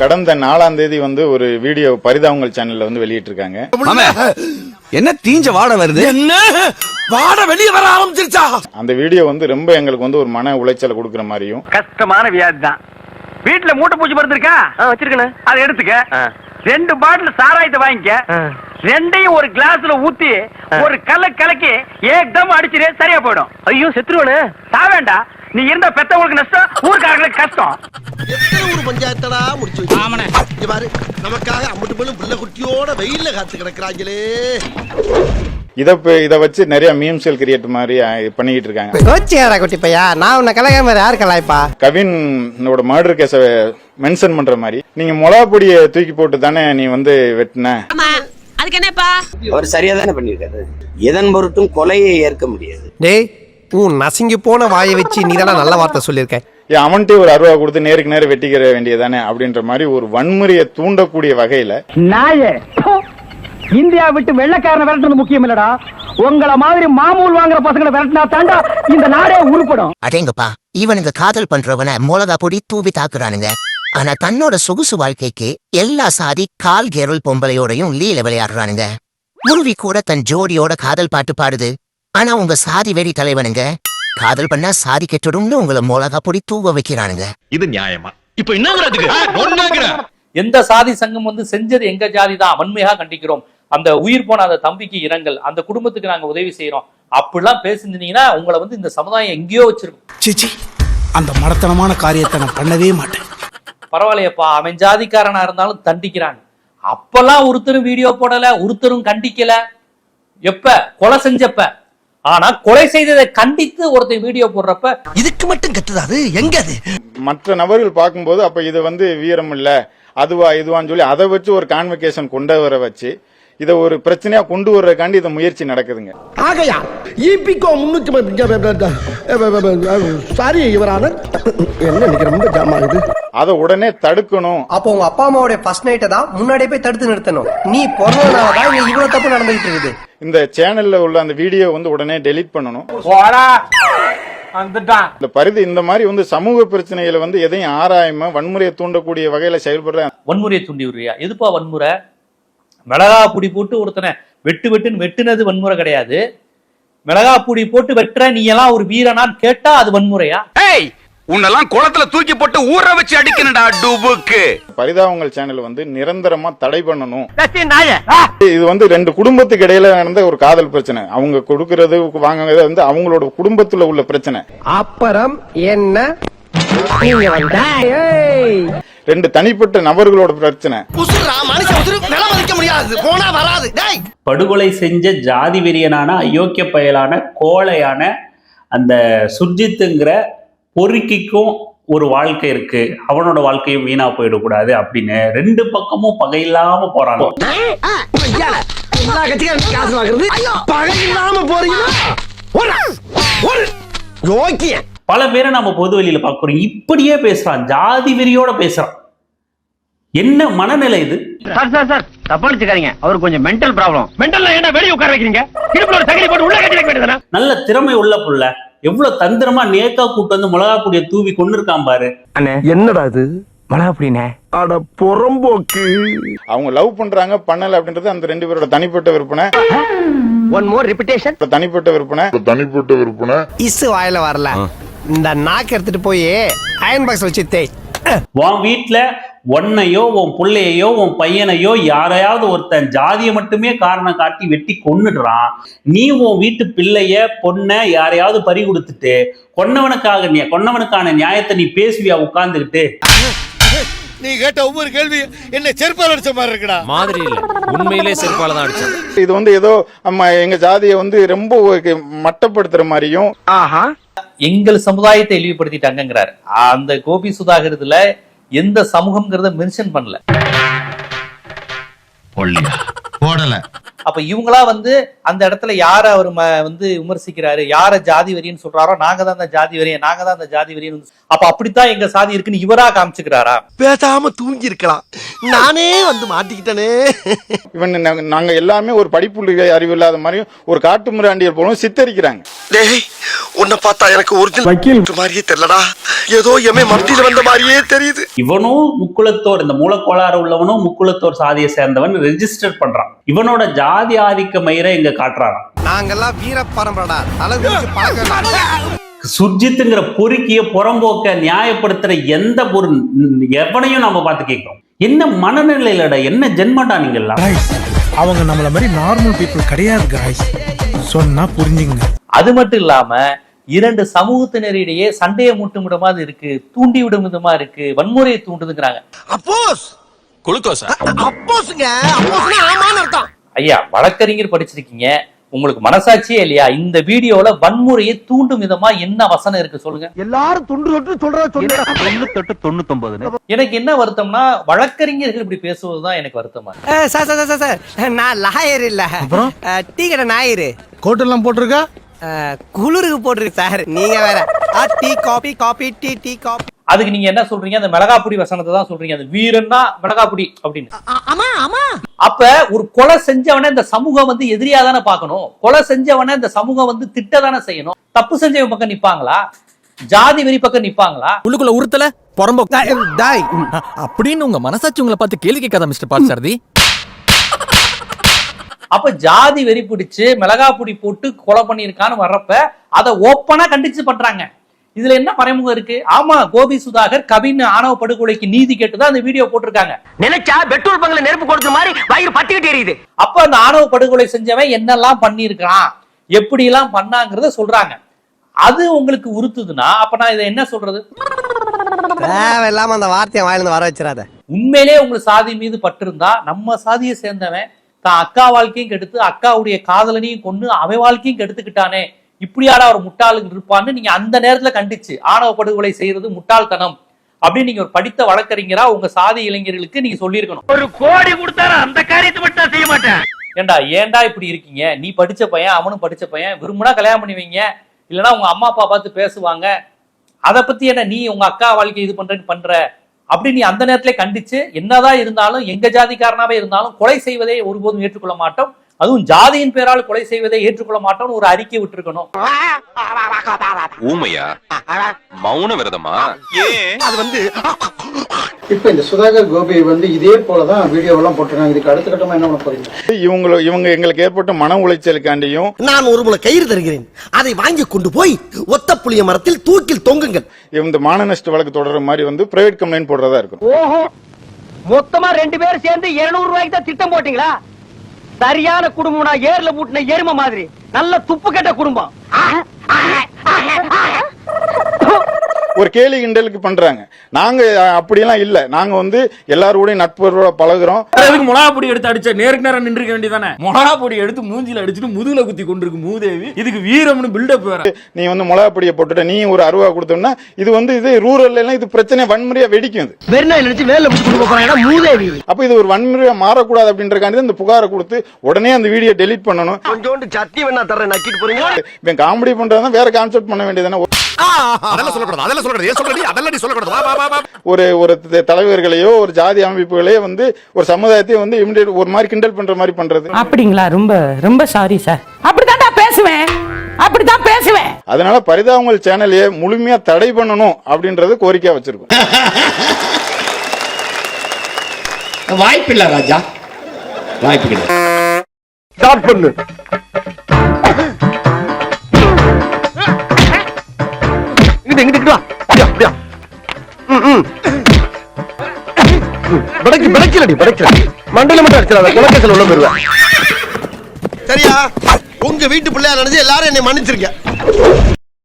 கடந்த நாலாம் தேதி வந்து ஒரு வீடியோ பரிதாபங்கள் சேனல்ல வந்து வெளியிட்டிருக்காங்க. என்ன தீஞ்ச வாட வருது? என்ன? வாட வெளிய வர ஆரம்பிச்சிருச்சா? அந்த வீடியோ வந்து ரொம்ப எங்களுக்கு வந்து ஒரு மன உளைச்சலை கொடுக்குற மாதிரியும். கஷ்டமான வியாதி தான். வீட்டுல மூட்டை பூச்சி மருந்து இருக்கா? வச்சிருக்கேன் அதை எடுத்துக்க. ரெண்டு பாட்டில் சாராயத்தை வாங்கிக்க. ரெண்டையும் ஒரு கிளாஸ்ல ஊத்தி ஒரு கல்ல கலக்கி ஏக்தம் அடிச்சிரு சரியா போயிடும். ஐயோ செத்துருவனே சாவேண்டா நீ இருந்தா பெத்தவங்களுக்கு நஷ்டம் ஊருக்காரங்களுக்கு கஷ்டம். எத்தனை ஊர் பஞ்சாயத்தடா முடிச்சு இங்க பாரு நமக்காக அம்மட்டு போலும் புள்ள குட்டியோட வெயில்ல காத்து கிடக்குறாங்களே. இதை இதை வச்சு நிறைய மீம்ஸ்கள் கிரியேட் மாதிரி பண்ணிக்கிட்டு இருக்காங்க. கோச்சியாரா குட்டி பையா நான் உன்னை கலகாம யாரு கலாய்ப்பா? கவினோட மர்டர் கேஸ மென்ஷன் பண்ற மாதிரி. நீங்க மிளகா பொடியை தூக்கி போட்டு தானே நீ வந்து வெட்டின? அதுக்கு என்னப்பா? அவர் சரியா தானே பண்ணியிருக்காரு. எதன் பொருட்டும் கொலையை ஏற்க முடியாது. டேய் உன் நசுங்கி போன வாயை வச்சு நீ நல்ல வார்த்தை சொல்லியிருக்க ஏன் அவன்கிட்ட ஒரு அருவா கொடுத்து நேருக்கு நேரம் வெட்டிக்கிற வேண்டியதானே அப்படின்ற மாதிரி ஒரு வன்முறையை தூண்டக்கூடிய வகையில நாயே இந்தியா விட்டு வெள்ளக்காரனை விரட்டுறது முக்கியம் இல்லடா. உங்கள மாதிரி மாமூல் வாங்குற பசங்களை விரட்டினா தாண்டா இந்த நாடே உருப்படும். அடேங்கப்பா இவனுங்க காதல் பண்றவன மிளகா பொடி தூவி தாக்குறானுங்க. ஆனா தன்னோட சொகுசு வாழ்க்கைக்கு எல்லா சாதி கால் கேரல் பொம்பளையோடையும் லீல விளையாடுறானுங்க. முருவி கூட தன் ஜோடியோட காதல் பாட்டு பாடுது. ஆனா உங்க சாதி வெறி தலைவனுங்க. காதல் பண்ணா சாதி கெட்டுடும்னு உங்களை மிளகா பொடி தூவ வைக்கிறானுங்க. இது நியாயமா? இப்ப என்ன எந்த சாதி சங்கம் வந்து செஞ்சது எங்க ஜாதி தான்? வன்மையாக கண்டிக்கிறோம். அந்த உயிர் போன அந்த தம்பிக்கு இரங்கல். அந்த குடும்பத்துக்கு நாங்க உதவி செய்யறோம் அப்படிலாம் பேசியிருந்தீங்கன்னா உங்களை வந்து இந்த சமுதாயம் எங்கேயோ வச்சிருக்கும். சிச்சி அந்த மடத்தனமான காரியத்தை நான் பண்ணவே மாட்டேன். பரவாயில்லையப்பா அவன் ஜாதிக்காரனா இருந்தாலும் தண்டிக்கிறாங்க. அப்பெல்லாம் ஒருத்தரும் வீடியோ போடல ஒருத்தரும் கண்டிக்கல. எப்ப? கொலை செஞ்சப்ப. ஆனா கொலை செய்ததை கண்டித்து ஒருத்தன் வீடியோ போடுறப்ப இதுக்கு மட்டும் கத்துதா அது? எங்க அது? மற்ற நபர்கள் பார்க்கும்போது அப்ப இது வந்து வீரம் இல்ல அதுவா இதுவான்னு சொல்லி அதை வச்சு ஒரு கான்வெகேஷன் கொண்டு வர வச்சு இதை ஒரு பிரச்சனையா கொண்டு வர்றதுக்காண்டி இந்த முயற்சி நடக்குதுங்க. ஆகையா இபிகோ முன்னூத்தி சாரி இவரான என்ன இன்னைக்கு ரொம்ப ஜாம் ஆகுது அதை உடனே தடுக்கணும். அப்போ உங்க அப்பா அம்மாவுடைய ஃபர்ஸ்ட் நைட்டை தான் முன்னாடியே போய் தடுத்து நிறுத்தணும். நீ பிறந்ததுனாலதான் இங்க இவ்வளவு தப்பு நடந்துகிட்டு இருக்குது. இந்த சேனல்ல உள்ள அந்த வீடியோ வந்து உடனே டெலீட் பண்ணணும். இந்த பரிதி இந்த மாதிரி வந்து சமூக பிரச்சனைகளை வந்து எதையும் ஆராயாம வன்முறையை தூண்டக்கூடிய வகையில செயல்படுற வன்முறையை தூண்டி விடுறியா எதுப்பா வன்முறை? மிளகா பொடி போட்டு ஒருத்தனை வெட்டு வெட்டுன்னு வெட்டுனது வன்முறை கிடையாது. மிளகா பொடி போட்டு வெட்டுற நீ எல்லாம் ஒரு வீரனான்னு கேட்டா அது வன்முறையா? ஏய் உன்னெல்லாம் குளத்துல தூக்கி போட்டு ஊற வச்சு அடிக்கணும்டா டுபுக்கு. பரிதாபங்கள் சேனல் வந்து நிரந்தரமா தடை பண்ணணும். நாயே. இது வந்து ரெண்டு குடும்பத்துக்கு இடையில நடந்த ஒரு காதல் பிரச்சனை. அவங்க கொடுக்கறது வாங்குறது வந்து அவங்களோட குடும்பத்துல உள்ள பிரச்சனை. அப்புறம் என்ன? ரெண்டு தனிப்பட்ட நபர்களோட பிரச்சனை. முடியாது. போனா வராது. டேய். படுகொலை செஞ்ச ஜாதி வெறியனான அயோக்கிய பயலான கோழையான அந்த சுர்ஜித்துங்கிற பொறுக்கிக்கும் ஒரு வாழ்க்கை இருக்கு. அவனோட வாழ்க்கையும் வீணா போயிடக்கூடாது அப்படின்னு ரெண்டு பக்கமும் பகையில்லாம போறாங்க. காசு வாங்குறது. பல பேரை நம்ம பொது வெளியில பார்க்கிறோம் இப்படியே பேசுறான். ஜாதி வெறியோட பேசுறான். என்ன மனநிலை இது? சார் சார் சார் தப்பா நினைச்சுக்காதீங்க அவர் கொஞ்சம் மென்டல் ப்ராப்ளம் மென்டல் என்ன வெளிய உட்கார வைக்கிறீங்க? இடுப்புல ஒரு தகலி போட்டு உள்ள கட்டி வைக்க வேண்டியதானே நல்ல திறமை உள்ள புள்ள. எவ்வளவு தந்திரமா நேக்கா கூட்டு வந்து மிளகா கூடிய தூவி கொண்டு இருக்கான் பாரு என்னடா இது? மழை அப்படினே அட புறம்போக்கு. அவங்க லவ் பண்றாங்க பண்ணல அப்படின்றது அந்த ரெண்டு பேரோட தனிப்பட்ட விற்பனை. ஒன் மோர் ரிப்பிட்டேஷன் தனிப்பட்ட விற்பனை. தனிப்பட்ட விற்பனை. இசு வாயில வரல. இந்த நாக்கு எடுத்துட்டு போய் அயன் பாக்ஸ் வச்சு தேய். உன் வீட்டுல உன்னையோ உன் பிள்ளையோ உன் பையனையோ யாரையாவது ஒருத்தன் ஜாதியை மட்டுமே காரணம் காட்டி வெட்டி கொன்னுடுறான். நீ உன் வீட்டு பிள்ளைய பொண்ணை யாரையாவது பறி கொடுத்துட்டு கொன்னவனுக்காக நீ கொன்னவனுக்கான நியாயத்தை நீ பேசுவியா உட்கார்ந்துகிட்டு? நீ கேட்ட ஒவ்வொரு கேள்வி என்ன செருப்பால் அடிச்ச மாதிரி இருக்குடா. மாதிரி இல்ல. உண்மையிலே செருப்பால தான் அடிச்சான் இது வந்து ஏதோ நம்ம எங்க ஜாதியை வந்து ரொம்ப மட்டப்படுத்துற மாதிரியும். ஆஹா. எங்கள் சமுதாயத்தை இழிவுபடுத்திட்டாங்கிறார் அந்த கோபி சுதாகரத்துல எந்த சமூகம்ங்கிறத மென்ஷன் பண்ணல. போடல. அப்ப இவங்களா வந்து அந்த இடத்துல யார அவர் ம- வந்து விமர்சிக்கிறாரு? யார ஜாதி வரின்னு சொல்றாரோ? நாங்க தான் அந்த ஜாதி வரியன் நாங்க தான் அந்த ஜாதி வரியன் அப்ப அப்படித்தான் எங்க சாதி இருக்குன்னு இவரா காமிச்சுக்கிறாரா? பேசாம தூங்கி இருக்கலாம் நானே வந்து மாட்டிக்கிட்டனே. இவன் நாங்க- எல்லாமே ஒரு படிப்புள்ள அறிவு இல்லாத மாதிரியும் ஒரு காட்டு மிராண்டியர் போலும் சித்தரிக்கிறாங்க. டேய் உன்னை பார்த்தா எனக்கு ஒரிஜினல் மாதிரியே தெரியலடா. ஏதோ எமே மத்தியில வந்த மாதிரியே தெரியுது. இவனும் முக்குலத்தோர் இந்த மூலக்கோளாறு உள்ளவனும் முக்குலத்தோர் சாதியை சேர்ந்தவன் ரெஜிஸ்டர் பண்றான். இவனோட ஜாதி ஆதிக்க மயிரை இங்க காட்டுறான் நாங்கெல்லாம் வீர பரம்பரடா அழகு பழக்கம் சுர்ஜித்துங்கிற பொறுக்கிய புறம்போக்க நியாயப்படுத்துற எந்த ஒரு எவனையும் நம்ம பார்த்து கேட்கிறோம். என்ன மனநிலையிலடா என்ன ஜென்மடா நீங்கெல்லாம் அவங்க நம்மள மாதிரி நார்மல் பீப்புள் கிடையாது காய்ஸ் சொன்னா புரிஞ்சுங்க அது மட்டும் இல்லாம இரண்டு சமூகத்தினரிடையே சண்டையை மூட்டும் விடமா இருக்கு தூண்டி விடும் விதமா இருக்கு வன்முறையை தூண்டுதுங்கிறாங்க. அப்போஸ் குளுக்கோஸா அப்போஸ்ங்க ஐயா வழக்கறிஞர் படிச்சிருக்கீங்க. உங்களுக்கு மனசாட்சியே இல்லையா? இந்த வீடியோல வன்முறையை தூண்டும் விதமா என்ன வசனம் இருக்கு சொல்லுங்க. எல்லாரும் துண்டு தொட்டு சொல்றத சொல்லு எனக்கு என்ன வருத்தம்னா வழக்கறிஞர்கள் இப்படி பேசுவதுதான் எனக்கு வருத்தமா. சார் சார் சார் சார் நான் லாயர் இல்ல. டீ கடை ஞாயிறு கோட்டெல்லாம் போட்டிருக்கா? குளிருக்கு போட்டிருக்கு சார். நீங்க வேற. ஆ, tea coffee coffee tea tea coffee. அதுக்கு நீங்க என்ன சொல்றீங்க? அந்த மிளகாப்புடி வசனத்தை தான் சொல்றீங்க. அந்த வீரன்னா மிளகாப்புடி அப்படின்னு. ஆமா ஆமா அப்ப ஒரு கொலை செஞ்சவனை இந்த சமூகம் வந்து எதிரியா தானே பார்க்கணும்? கொலை செஞ்சவனை இந்த சமூகம் வந்து திட்ட தானே செய்யணும்? தப்பு செஞ்சவன் பக்கம் நிப்பாங்களா? ஜாதி வெறி பக்கம் நிப்பாங்களா? உள்ளுக்குள்ள உறுத்தல புறம்போ. டாய் அப்படின்னு உங்க மனசாட்சி உங்களை பார்த்து கேள்வி கேட்காத மிஸ்டர் பாட்சாரதி? அப்ப ஜாதி வெறி பிடிச்சு மிளகாப்புடி போட்டு கொலை பண்ணியிருக்கான்னு வர்றப்ப அதை ஓப்பனா கண்டிச்சு பண்றாங்க. இதுல என்ன மறைமுகம் இருக்கு? ஆமா கோபி சுதாகர் கவின் ஆணவ படுகொலைக்கு நீதி கேட்டுதான் அந்த வீடியோ போட்டிருக்காங்க. நினைச்சா பெட்ரோல் பங்க்ல நெருப்பு கொடுத்த மாதிரி வயிறு பட்டிக்கிட்டு எரியுது. அப்ப அந்த ஆணவ படுகொலை செஞ்சவன் என்னெல்லாம் பண்ணியிருக்கான்? எப்படி எல்லாம் பண்ணாங்கிறத சொல்றாங்க. அது உங்களுக்கு உறுத்துதுன்னா அப்ப நான் இதை என்ன சொல்றது? தேவையில்லாம அந்த வார்த்தையை வாயிலிருந்து வர வச்சிடாத. உண்மையிலே உங்களுக்கு சாதி மீது பட்டிருந்தா நம்ம சாதியை சேர்ந்தவன் தான் அக்கா வாழ்க்கையும் கெடுத்து அக்காவுடைய காதலனையும் கொண்டு அவன் வாழ்க்கையும் கெடுத்துக்கிட்டானே. இப்படியாடா ஒரு முட்டாளுங்க இருப்பான்னு நீங்க அந்த நேரத்துல கண்டிச்சு. ஆணவ படுகொலை செய்யறது முட்டாள்தனம் அப்படின்னு நீங்க ஒரு படித்த வழக்கறிஞரா உங்க சாதி இளைஞர்களுக்கு நீங்க சொல்லியிருக்கணும். ஒரு கோடி கொடுத்தாரு அந்த காரியத்தை மட்டும் நான் செய்ய மாட்டேன். ஏண்டா ஏன்டா இப்படி இருக்கீங்க? நீ படிச்ச பையன் அவனும் படிச்ச பையன். விரும்புனா கல்யாணம் பண்ணி வைங்க. இல்லைன்னா உங்க அம்மா அப்பா பார்த்து பேசுவாங்க. அதை பத்தி என்ன நீ உங்க அக்கா வாழ்க்கை இது பண்றேன்னு பண்ற? அப்படி நீ அந்த நேரத்திலே கண்டிச்சு என்னதான் இருந்தாலும் எங்க ஜாதிக்காரனாவே இருந்தாலும் கொலை செய்வதை ஒருபோதும் ஏற்றுக்கொள்ள மாட்டோம். அதுவும் ஜாதியின் பேரால் கொலை செய்வதை ஏற்றுக்கொள்ள மாட்டோம்னு ஒரு அறிக்கை விட்டுருக்கணும். ஊமையா? மௌன விரதமா? ஏன்? அது வந்து இப்ப இந்த சுதாகர் கோபி வந்து இதே போலதான் வீடியோ எல்லாம் போட்டிருக்காங்க. இதுக்கு அடுத்த கட்டமா என்ன பண்ண போறீங்க? இவங்க இவங்க எங்களுக்கு ஏற்பட்ட மன உளைச்சலுக்காண்டியும் நான் ஒரு முளை கயிறு தருகிறேன். அதை வாங்கி கொண்டு போய் ஒத்த புளிய மரத்தில் தூக்கில் தொங்குங்கள். இந்த மான நஷ்ட வழக்கு தொடர்ற மாதிரி வந்து பிரைவேட் கம்ப்ளைண்ட் போடுறதா இருக்கும் ஓஹோ. மொத்தமா ரெண்டு பேரும் சேர்ந்து 200 ரூபாய்க்கு தான் திட்டம் போட்டீங்களா? சரியான குடும்பம்னா ஏர்ல பூட்டின எரும மாதிரி. நல்ல துப்பு கெட்ட குடும்பம். ஒரு கேலி கிண்டலுக்கு பண்றாங்க. நாங்க அஹ், அப்படியெல்லாம் இல்ல. நாங்க வந்து எல்லாரோடையும் நட்புறவோட பழகுறோம். அதுக்கு மிளகா பொடி எடுத்து அடிச்ச நேருக்கு நேரம் நின்றுக்க வேண்டியதானே மிளகா பொடி எடுத்து மூஞ்சில அடிச்சுட்டு முதுகுல குத்தி கொண்டிருக்கு மூதேவி. இதுக்கு வீரம்னு பில்டப் வேற. நீ வந்து மிளகாப்பொடியை போட்டுட்ட நீ ஒரு அருவா கொடுத்தோம்னா இது வந்து இது ரூரல் எல்லாம் இது பிரச்சனை வன்முறையா வெடிக்கும் நினைச்சு வேலை மூதேவி அப்ப இது ஒரு வன்முறையா மாறக்கூடாது அப்படின்றக்காண்டி இந்த புகாரை கொடுத்து உடனே அந்த வீடியோ டெலீட் பண்ணணும். கொஞ்சோண்டு சட்னி வேணா தர்றேன் நக்கிட்டு போறீங்க இவன் காமெடி பண்றதா வேற கான்செப்ட் பண்ண வேண்டியதானே அதெல்லாம் சொல்லக்கூடாது அதெல்லாம் சொல்லக்கூடாது. ஏன் சொல்றீங்க அதெல்லாம் நீ சொல்லக்கூடாது. வா, வா, வா, வா. ஒரு ஒரு தலைவர்களையோ ஒரு ஜாதி அமைப்புகளையோ வந்து ஒரு சமுதாயத்தையும் வந்து immediate ஒரு மாதிரி கிண்டல் பண்ற மாதிரி பண்றது. அப்படிங்களா? ரொம்ப ரொம்ப சாரி சார் அப்படித்தான்டா பேசுவேன். அப்படித்தான் பேசுவேன். அதனால பரிதாபங்கள் சேனலையே முழுமையா தடை பண்ணணும் அப்படின்றது கோரிக்கையா வச்சிருக்கோம். வாய்ப்பில்லை ராஜா. வாய்ப்பு கிடையாது ஸ்டார்ட் பண்ணு. அடி பிடைக்கலடி மண்டல மட்டும் அடிச்சிடாத குலக்கத்தில் உள்ள போயிருவேன். சரியா? உங்க வீட்டு பிள்ளையா நினைச்சு எல்லாரும் என்னை மன்னிச்சிருக்கேன்